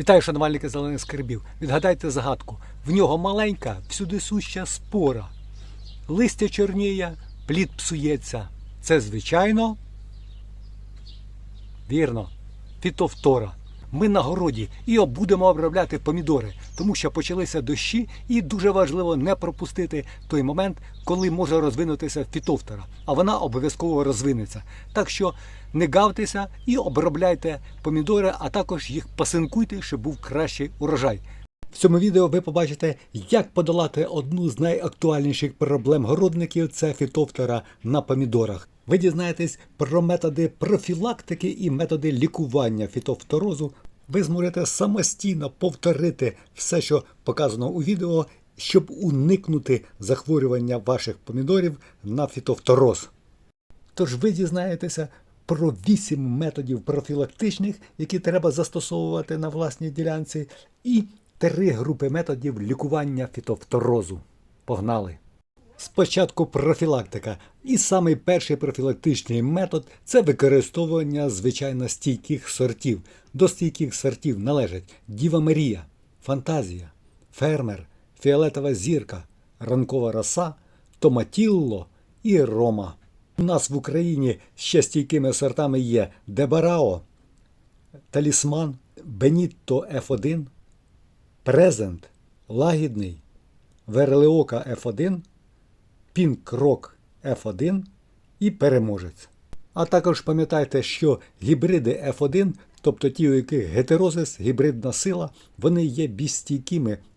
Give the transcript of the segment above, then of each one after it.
Вітаю, шанувальники зелених скарбів. Відгадайте загадку. В нього маленька, всюди суща спора. Листя чорніє, плід псується. Це, звичайно. Вірно, фітовтора. Ми на городі і будемо обробляти помідори, тому що почалися дощі, і дуже важливо не пропустити той момент, коли може розвинутися фітовтора. А вона обов'язково розвинеться. Так що не гавтеся і обробляйте помідори, а також їх пасинкуйте, щоб був кращий урожай. В цьому відео ви побачите, як подолати одну з найактуальніших проблем городників це фітофтора на помідорах. Ви дізнаєтесь про методи профілактики і методи лікування фітофторозу. Ви зможете самостійно повторити все, що показано у відео, щоб уникнути захворювання ваших помідорів на фітофтороз. Тож ви дізнаєтеся про 8 методів профілактичних, які треба застосовувати на власній ділянці, і три групи методів лікування фітофторозу. Погнали! Спочатку профілактика. І самий перший профілактичний метод це використовування звичайно стійких сортів. До стійких сортів належать Діва Марія, Фантазія, Фермер, Фіолетова зірка, Ранкова роса, Томатілло і Рома. У нас в Україні ще стійкими сортами є Дебарао, Талісман, Бенітто F1, Презент, Лагідний, Верлеока F1, Пінк Рок F1 і Переможець. А також пам'ятайте, що гібриди F1, тобто ті, у яких гетерозис, гібридна сила, вони є більш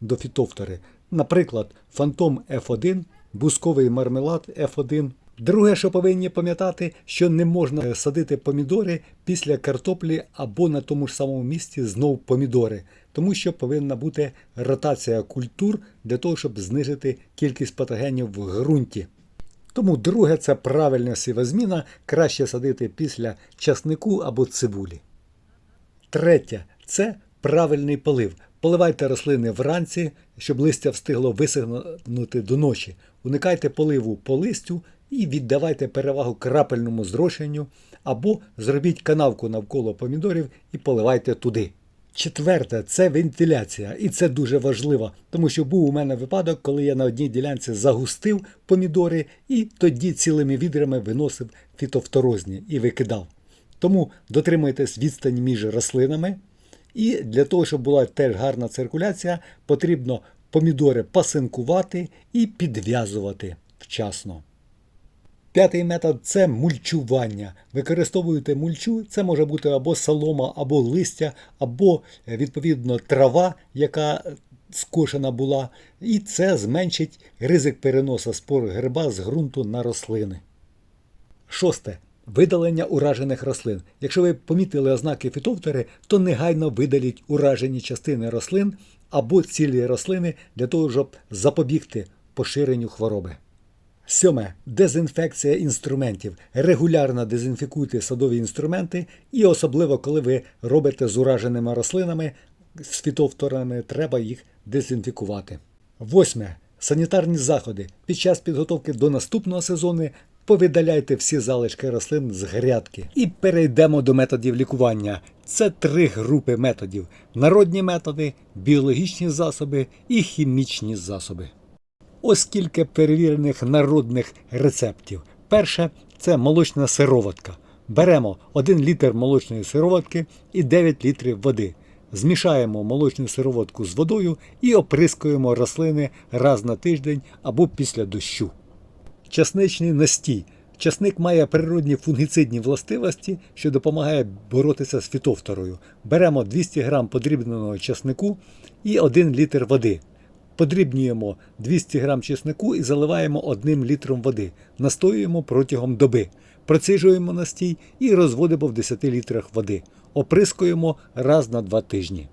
до фітофтори. Наприклад, Фантом F1, бусковий мармелад F1. Друге, що повинні пам'ятати, що не можна садити помідори після картоплі або на тому ж самому місці знов помідори, тому що повинна бути ротація культур для того, щоб знизити кількість патогенів в ґрунті. Тому друге це правильна сівозміна, краще садити після часнику або цибулі. Третє це правильний полив. Поливайте рослини вранці, щоб листя встигло висихнути до ночі. Уникайте поливу по листю і віддавайте перевагу крапельному зрошенню або зробіть канавку навколо помідорів і поливайте туди. Четверте це вентиляція, і це дуже важливо, тому що був у мене випадок, коли я на одній ділянці загустив помідори і тоді цілими відрами виносив фітофторозні і викидав. Тому дотримуйтесь відстані між рослинами. І для того, щоб була теж гарна циркуляція, потрібно помідори пасинкувати і підв'язувати вчасно. П'ятий метод це мульчування. Використовуєте мульчу, це може бути або солома, або листя, або е, відповідно трава, яка скошена була, і це зменшить ризик переносу спор гриба з ґрунту на рослини. Шосте. Видалення уражених рослин. Якщо ви помітили ознаки фітофтори, то негайно видаліть уражені частини рослин або цілі рослини для того, щоб запобігти поширенню хвороби. Сьоме дезінфекція інструментів. Регулярно дезінфікуйте садові інструменти, і особливо, коли ви робите з ураженими рослинами, з фітофторами, треба їх дезінфікувати. Восьме. Санітарні заходи. Під час підготовки до наступного сезону повидаляйте всі залишки рослин з грядки. І перейдемо до методів лікування. Це три групи методів: народні методи, біологічні засоби і хімічні засоби. Ось кілька перевірених народних рецептів. Перше це молочна сироватка. Беремо 1 літр молочної сироватки і 9 літрів води. Змішаємо молочну сироватку з водою і оприскуємо рослини раз на тиждень або після дощу. Часничний настій. Часник має природні фунгіцидні властивості, що допомагає боротися з фітофторою. Беремо 200 г подрібненого часнику і 1 літр води. Подрібнюємо 200 г чеснику і заливаємо 1 літром води. Настоюємо протягом доби. Процижуємо настій і розводимо в 10 літрах води. Оприскуємо раз на 2 тижні.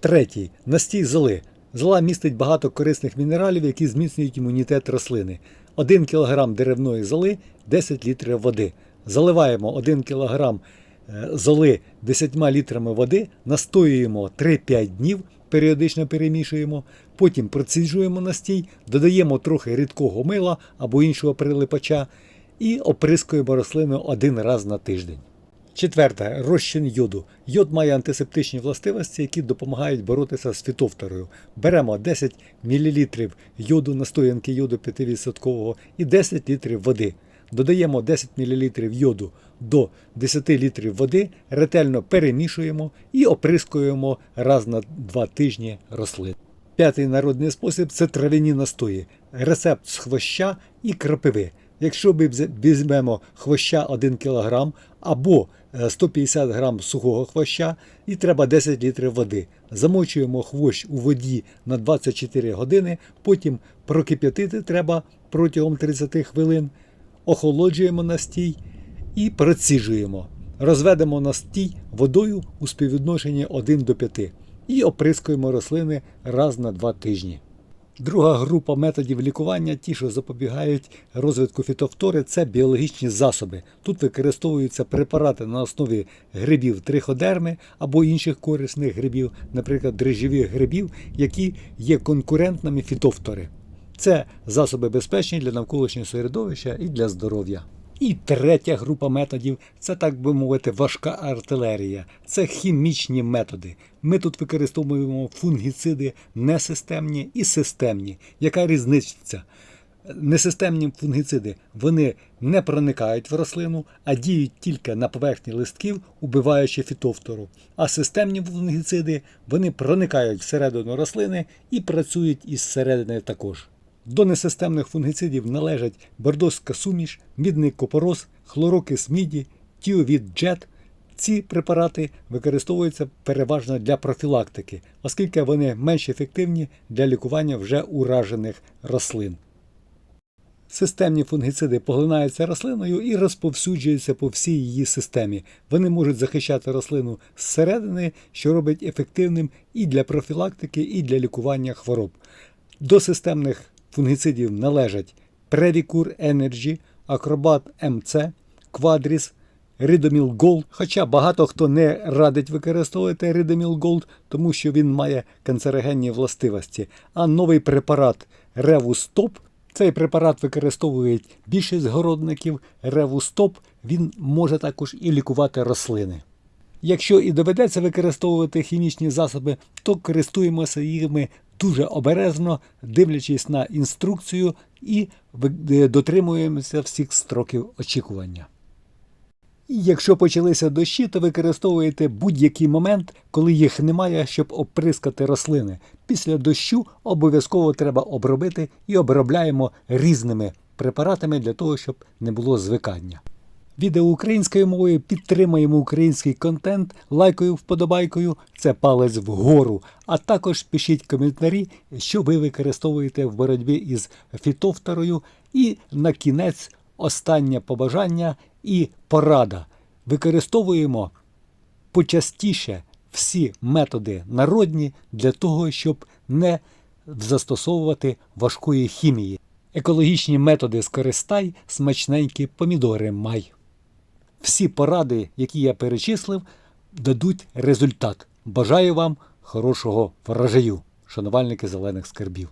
Третій. Настій золи. Зола містить багато корисних мінералів, які зміцнюють імунітет рослини. 1 кг деревної золи 10 літрів води. Заливаємо 1 кг золи 10 літрами води, настоюємо 3-5 днів, періодично перемішуємо, потім проціджуємо настій, додаємо трохи рідкого мила або іншого прилипача і оприскуємо рослину один раз на тиждень. Четверте розчин йоду. Йод має антисептичні властивості, які допомагають боротися з фітофторою. Беремо 10 мл йоду, настоянки йоду 5% і 10 літрів води. Додаємо 10 мл йоду до 10 літрів води, ретельно перемішуємо і оприскуємо раз на 2 тижні рослин. П'ятий народний спосіб це трав'яні настої. Рецепт з хвоща і крапиви. Якщо ми візьмемо хвоща 1 кг або е, 150 г сухого хвоща і треба 10 літрів води. Замочуємо хвощ у воді на 24 години, потім прокип'ятити треба протягом 30 хвилин, охолоджуємо настій і проціжуємо. Розведемо настій водою у співвідношенні 1 до 5 і оприскуємо рослини раз на 2 тижні. Друга група методів лікування, ті, що запобігають розвитку фітофтори, це біологічні засоби. Тут використовуються препарати на основі грибів триходерми або інших корисних грибів, наприклад, дрижджових грибів, які є конкурентними фітофтори. Це засоби безпечні для навколишнього середовища і для здоров'я. І третя група методів це, так би мовити, важка артилерія. Це хімічні методи. Ми тут використовуємо фунгіциди несистемні і системні. Яка різниця? Несистемні фунгіциди вони не проникають в рослину, а діють тільки на поверхні листків, убиваючи фітофтору. А системні фунгіциди вони проникають всередину рослини і працюють із середини також. До несистемних фунгіцидів належать бордоська суміш, мідний копороз, хлорокис міді, тіовід джет. Ці препарати використовуються переважно для профілактики, оскільки вони менш ефективні для лікування вже уражених рослин. Системні фунгіциди поглинаються рослиною і розповсюджуються по всій її системі. Вони можуть захищати рослину зсередини, що робить ефективним і для профілактики, і для лікування хвороб. До системних фунгіцидів належать Previcur Energy, Acrobat MC, Quadris, Ridomil Gold. Хоча багато хто не радить використовувати Ridomil Gold, тому що він має канцерогенні властивості. А новий препарат Revustop цей препарат використовують більшість городників. Revustop він може також і лікувати рослини. Якщо і доведеться використовувати хімічні засоби, то користуємося їми дуже обережно, дивлячись на інструкцію і дотримуємося всіх строків очікування. Якщо почалися дощі, то використовуєте будь-який момент, коли їх немає, щоб оприскати рослини. Після дощу обов'язково треба обробити і обробляємо різними препаратами для того, щоб не було звикання. Відео українською мовою підтримуємо український контент лайкою, вподобайкою, це палець вгору. А також пишіть коментарі, що ви використовуєте в боротьбі із фітофторою. І на кінець останнє побажання і порада. Використовуємо почастіше всі методи народні для того, щоб не застосовувати важкої хімії. Екологічні методи скористай, смачненькі помідори май. Всі поради, які я перечислив, дадуть результат. Бажаю вам хорошого врожаю, шанувальники зелених скарбів.